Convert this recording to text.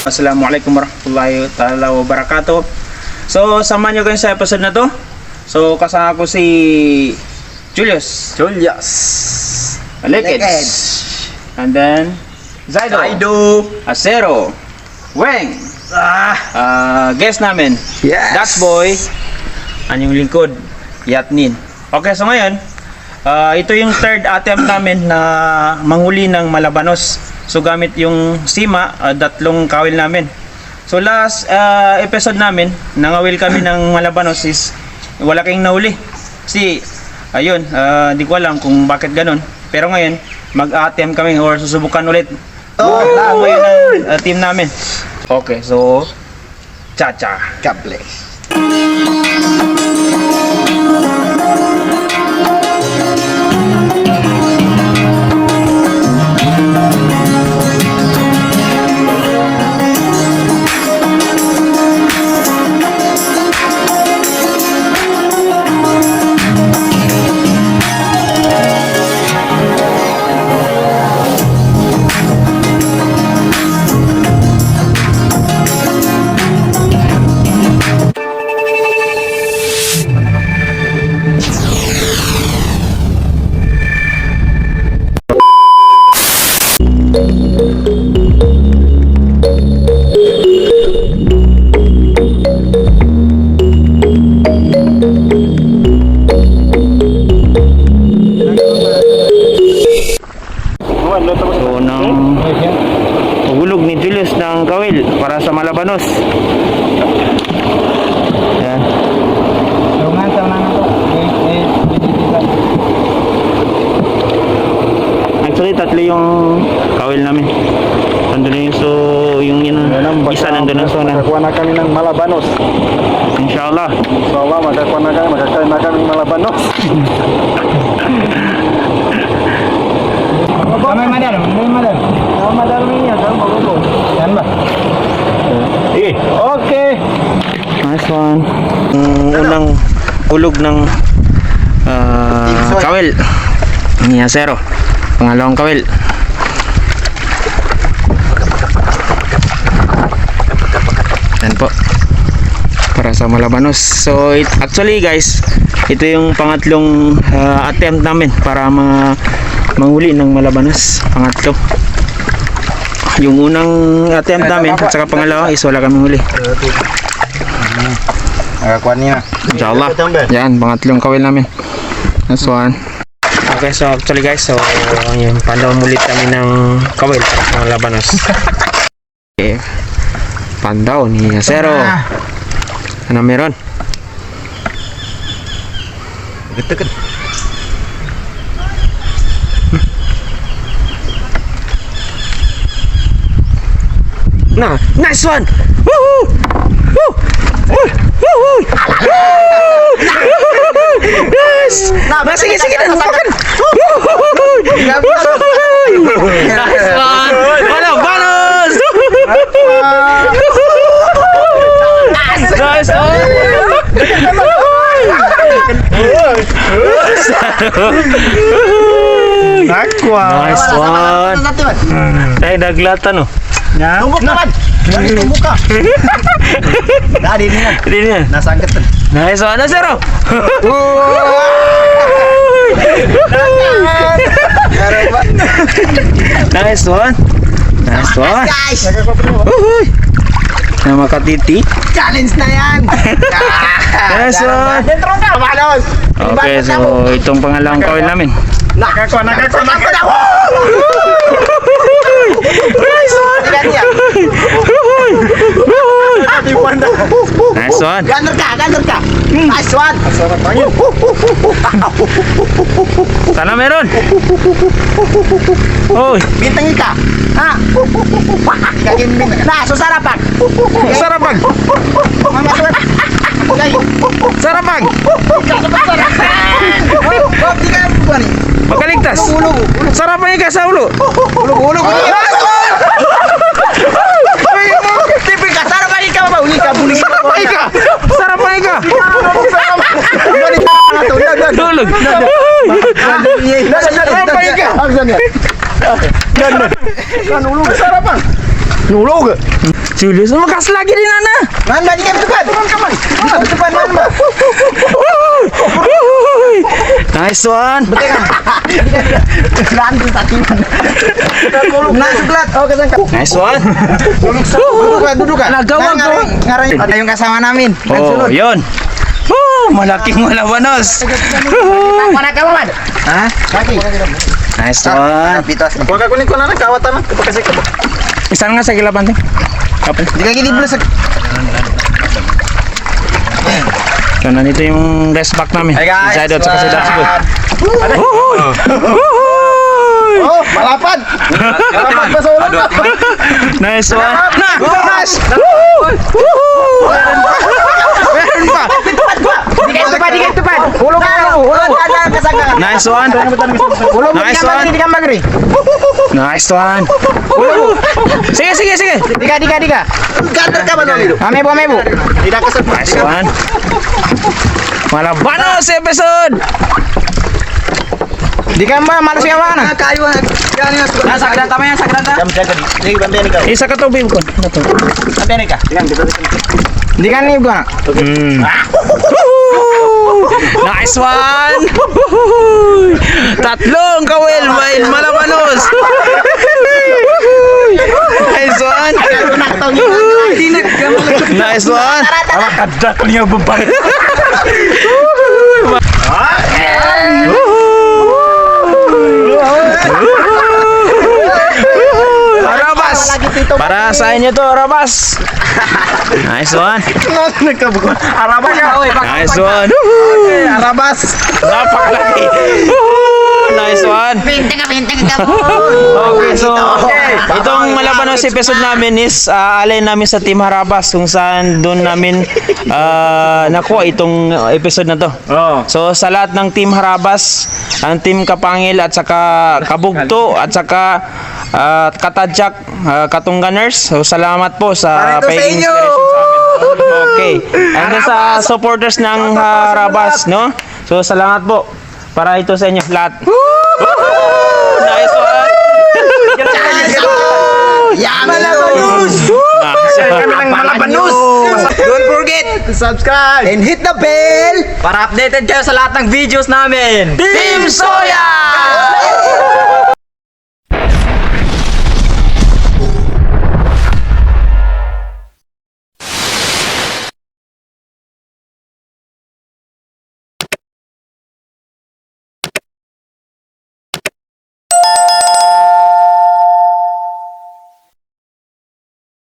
Assalamualaikum warahmatullahi taala wabarakatuh. So, samahan nyo kayo sa episode na to. So, kasama ko si Julius Julius. Lekets. And then, Zaido. Kaido. Acero. Weng. Ah. Ah, guest namin. Yes. That's boy. Anyong lingkod. Yatnin. Okay, so ngayon, ah, ito yung third attempt namin na manghuli ng malabanos. So gamit yung sima, ah, datlong kawil namin. So last ah, episode namin, nangawil kami ng malabanos is wala kayong nahuli. Kasi, ayun, di ko alam kung bakit ganun. Pero ngayon, mag-attempt kami or susubukan ulit. Oh, Ako ngayon ang ah, team namin. Okay, so, cha-cha. God bless. So, nang hulog ni Julius ng kawil para sa Malabanos. Yan. Tungan sa mga to. Actually, tatlo yung kawil namin. Nandun na yung so, yung yun, isa nandun na so na. Makakuha na kami ng malabanos. Inshallah. So, Allah, makakuha na kami, makakain na kami ng malabanos. Kamay madar, kamay madar. Kamay madar niya, kamay magulo. Yan ba? Eh, Okay. nice one. Ang unang hulog ng ah, Soy. kawil. Ni Acero. Pangalawang kawil. Yan po. Para sa Malabanos. So, it, actually guys, ito yung pangatlong ah, attempt namin para mga manghuli ng Malabanos. Pangatlo. Yung unang attempt namin at saka pangalawa is wala kami huli. Makakuha niya. Inshallah. Yan, pangatlong kawil namin. That's one. Okay, so actually guys, so yun, pandaw mulit kami ng kawil ng labanos. okay. Pandaw ni Acero. Ano meron? Gitu kan. Na, nice one! Woohoo! Woo! Woo! Woo! Yes! Na, sige, sige, na, lumakan! Nice one! Ano, bonus! Nice one! Nakwa. Nice one! Eh, naglatan oh. Tumbok naman. Dari muka. Dari ni. Hindi niya. Nasangkat. Nice one, Acero! Nice one! Nice one! Guys, Uhuy! Na makatiti. challenge na yan. Nice one! Dentro na, manos. Okay, so itong pangalawang kawin namin. Nakakuha, nakakuha, nakakuha. Nice one! Ganyan. Uhuy! Uhuy! Nice one! Ganor ka, ganor ka. Nice one. Sarap ang yun. Sana meron! Uy! Bintangin ka. Ha? Gagin bin. Na, so sarapan. Sarapag! Mga tuwan. Okay. Sarapag! Oh, di ka po ni. Magaligtas! Ulog, ulog. Sarapag ka sa ulo! Ulog, ulog. Tipi ka, sarapan ka ba? Uli ka, buling ka. Sarapag ka! Sarapag ka! Ganit na nga to. Yan, yan. Tulog! Sarapan ka. Ang ganyan. Ganun. Kan ulog. Sarapan. Nulog. Julius, makas lagi din ana. Man ba di kami tukan? Tukan kaman. Tukan man ba? Nice one. Randu tatiman. Nah, suklat. Oh, kesan ka. Nice one. Duduk ka, duduk ka. Nagawag ko. Ngarang ada yung kasama namin. Oh, yun. Oh, malaking malabanos. Mana ka man? Ha? Nice one. Pitas. Huwag ka kunin ko na kawatan na. Ito kasi ka. Isan nga sa gilaban te. Kapal. Di ka gini sa So, nandito yung rest back namin. Hey guys. Inside out sa kasi dashboard. Oh, malapad. Malapad pa sa. Nice one. Na! Mas. Meron Nice one. Ulo mo, Nice di ka one. magri, di ka magri. Nice one. Sige, sige, sige. Di ka, di ka, di ka. Gatal ka ba namin? Amebo, amebo. Tidak ka sa Nice one. Malabanos episode. Di ka ba malas ka mana? Kayo na. Ah, sakdan tama yan, sakdan ta. Jam jaga di. Sige, bantayan ikaw. Isa ka to, babe ko. Ito. Bantayan ikaw. Di ka ni gua. Mm. Nice one! Tatlong kawil may malabanos! nice one! Nice one! Awakadak niya Rabas! Para sa inyo to, Rabas! Nice one! Nagkabuko. Arabas ka. Oy, Nice one! Arabas. Napakalaki! Nice one! Pinta ka, pinta ka Okay, so itong Malabanos episode namin is uh, alay namin sa Team Harabas kung saan doon namin ah, nakuha itong episode na to. So sa lahat ng Team Harabas, ang Team Kapangil at saka Kabugto at saka Katadjak, uh, Katungganers. So salamat po sa pagiging sa amin. Okay. And sa supporters ng Harabas, no? So salamat po. Para ito sa inyo lahat. Nice one! Yan. Malabanus. Kami ng Malabanus. Don't forget to subscribe and hit the bell Para updated kayo sa lahat ng videos namin. Team Soya!